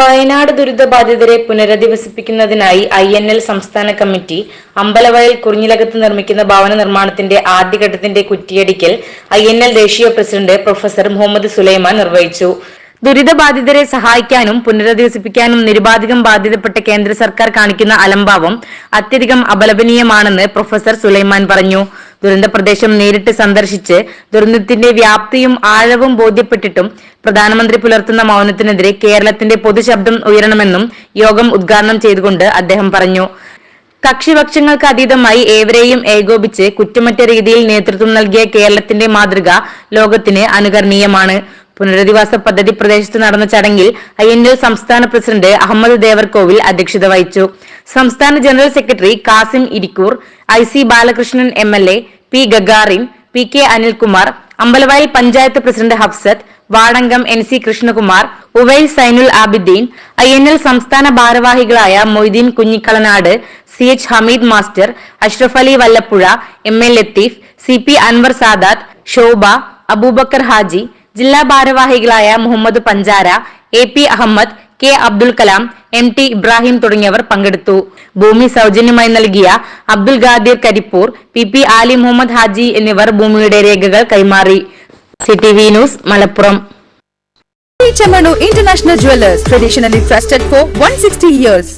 വയനാട് ദുരിതബാധിതരെ പുനരധിവസിപ്പിക്കുന്നതിനായി I N L സംസ്ഥാന കമ്മിറ്റി അമ്പലവയൽ കുറിഞ്ഞിലകത്ത് നിർമ്മിക്കുന്ന ഭവന നിർമ്മാണത്തിന്റെ ആദ്യഘട്ടത്തിന്റെ കുറ്റിയടിക്കൽ ഐ എൻ എൽ ദേശീയ പ്രസിഡന്റ് പ്രൊഫസർ മുഹമ്മദ് സുലൈമാൻ നിർവഹിച്ചു. ദുരിതബാധിതരെ സഹായിക്കാനും പുനരധിവസിപ്പിക്കാനും നിരുപാധികം ബാധ്യതപ്പെട്ട കേന്ദ്ര സർക്കാർ കാണിക്കുന്ന അലംഭാവം അത്യധികം അപലപനീയമാണെന്ന് പ്രൊഫസർ സുലൈമാൻ പറഞ്ഞു. ദുരന്ത പ്രദേശം നേരിട്ട് സന്ദർശിച്ച് ദുരന്തത്തിന്റെ വ്യാപ്തിയും ആഴവും ബോധ്യപ്പെട്ടിട്ടും പ്രധാനമന്ത്രി പുലർത്തുന്ന മൗനത്തിനെതിരെ കേരളത്തിന്റെ പൊതുശബ്ദം ഉയരണമെന്നും യോഗം ഉദ്ഘാടനം ചെയ്തുകൊണ്ട് അദ്ദേഹം പറഞ്ഞു. കക്ഷിപക്ഷങ്ങൾക്ക് അതീതമായി ഏവരെയും ഏകോപിച്ച് കുറ്റമറ്റ രീതിയിൽ നേതൃത്വം നൽകിയ കേരളത്തിന്റെ മാതൃക ലോകത്തിന് അനുകരണീയമാണ്. പുനരധിവാസ പദ്ധതി പ്രദേശത്ത് നടന്ന ചടങ്ങിൽ ഐ എൻ എൽ സംസ്ഥാന പ്രസിഡന്റ് അഹമ്മദ് ദേവർകോവിൽ അധ്യക്ഷത വഹിച്ചു. സംസ്ഥാന general secretary Kasim Irikkur I C Balakrishnan M L A P Gagarin P K Anilkumar Ambalavayal panchayat president Hafsath Vadankam N C Krishnakumar Uvail Sainul Abideen I N L സംസ്ഥാന ഭാരവാഹികളായ Moideen Kunhikkalanad C H Hameed master Ashraf Ali Vallappuzha M L Latheef C P Anwar Sadath Shobha Aboobacker Haji ജില്ലാ ഭാരവാഹികളായ Muhammad Panchara A P Ahammed K Abdul Kalam M T Ibrahim തുടങ്ങിയവർ പങ്കെടുത്തു. ഭൂമി സൗജന്യമായി നൽകിയ Abdul Khadir Karipur P P ആലി മുഹമ്മദ് ഹാജി എന്നിവർ ഭൂമിയുടെ രേഖകൾ കൈമാറി. C T news Malappuram. Chamanu International Jewelers, traditionally trusted for 160 years.